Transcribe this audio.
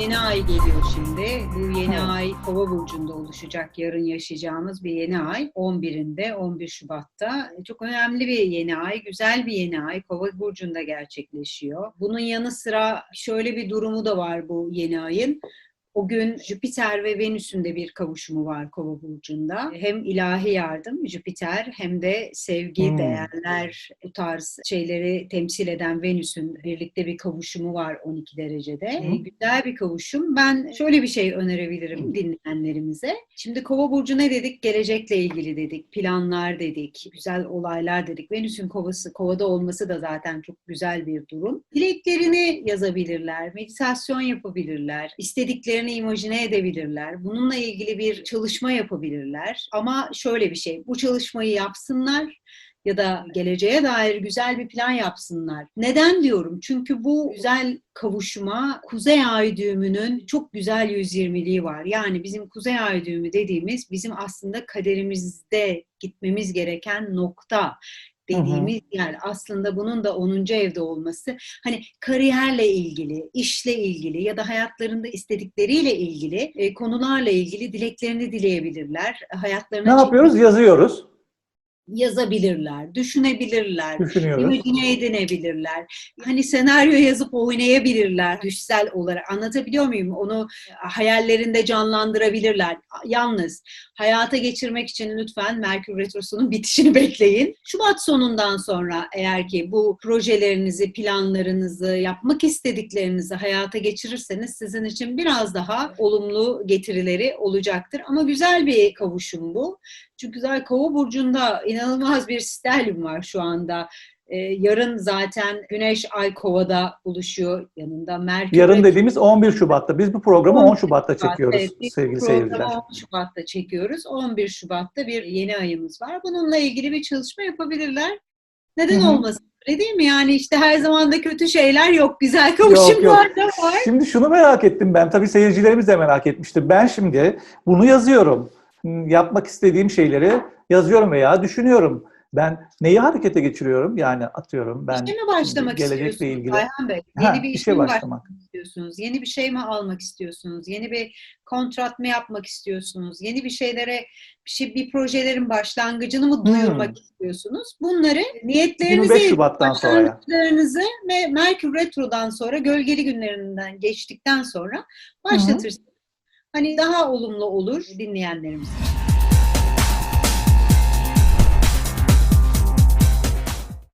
yeni ay geliyor şimdi. Bu yeni Hı. ay Kova burcunda oluşacak. Yarın yaşayacağımız bir yeni ay. 11'inde, 11 Şubat'ta. Çok önemli bir yeni ay, güzel bir yeni ay. Kova burcunda gerçekleşiyor. Bunun yanı sıra şöyle bir durumu da var bu yeni ayın. O gün Jüpiter ve Venüs'ün de bir kavuşumu var Kova burcunda. Hem ilahi yardım Jüpiter hem de sevgi, Hmm. değerler, bu tarz şeyleri temsil eden Venüs'ün birlikte bir kavuşumu var 12 derecede. Ee, güzel bir kavuşum. Ben şöyle bir şey önerebilirim dinleyenlerimize. Şimdi Kova burcu ne dedik? Gelecekle ilgili dedik, planlar dedik, güzel olaylar dedik. Venüs'ün kovası, kovada olması da zaten çok güzel bir durum. Dileklerini yazabilirler, meditasyon yapabilirler, istediklerini imajine edebilirler. Bununla ilgili bir çalışma yapabilirler. Ama şöyle bir şey, bu çalışmayı yapsınlar ya da geleceğe dair güzel bir plan yapsınlar. Neden diyorum? Çünkü bu güzel kavuşuma Kuzey Ay düğümünün çok güzel 120'liği var. Yani bizim Kuzey Ay düğümü dediğimiz bizim aslında kaderimizde gitmemiz gereken nokta dediğimiz yer. Aslında bunun da 10. evde olması hani kariyerle ilgili, işle ilgili ya da hayatlarında istedikleriyle ilgili e, konularla ilgili dileklerini dileyebilirler. Hayatlarına Ne yapıyoruz? Yazıyoruz. Yazabilirler, düşünebilirler, imajine edinebilirler. Hani senaryo yazıp oynayabilirler düşsel olarak. Anlatabiliyor muyum? Onu hayallerinde canlandırabilirler. Yalnız hayata geçirmek için lütfen Merkür Retrosu'nun bitişini bekleyin. Şubat sonundan sonra eğer ki bu projelerinizi, planlarınızı, yapmak istediklerinizi hayata geçirirseniz sizin için biraz daha olumlu getirileri olacaktır. Ama güzel bir kavuşum bu. Çünkü güzel Kova burcunda inanılmaz bir sterlium var şu anda. Ee, yarın zaten Güneş Ay Kova'da buluşuyor yanında Merkür. Yarın dediğimiz 11 Şubat'ta. Biz bu programı 10 Şubat'ta Şubat, çekiyoruz evet, biz sevgili seyirciler. 10 Şubat'ta çekiyoruz. 11 Şubat'ta bir yeni ayımız var. Bununla ilgili bir çalışma yapabilirler. Neden olmasın? Öyle değil mi? Yani işte her zaman da kötü şeyler yok. Güzel kavuşumlar da var. Şimdi şunu merak ettim ben. Tabii seyircilerimiz de merak etmiştir. Ben şimdi bunu yazıyorum. Yapmak istediğim şeyleri yazıyorum veya düşünüyorum. Ben neyi harekete geçiriyorum? Yani atıyorum ben İşe mi başlamak gelecekle ilgili. Ayhan Bey? Ha, Yeni bir işe işe mi başlamak. başlamak istiyorsunuz? Yeni bir şey mi almak istiyorsunuz? Yeni bir kontrat mı yapmak istiyorsunuz? Yeni bir şeylere, bir, şey, bir projelerin başlangıcını mı duyurmak Hmm. istiyorsunuz? Bunları niyetlerinizi, 25 Şubat'tan sonra. ve Merkür Retro'dan sonra, gölgeli günlerinden geçtikten sonra başlatırsınız. Hani daha olumlu olur dinleyenlerimiz.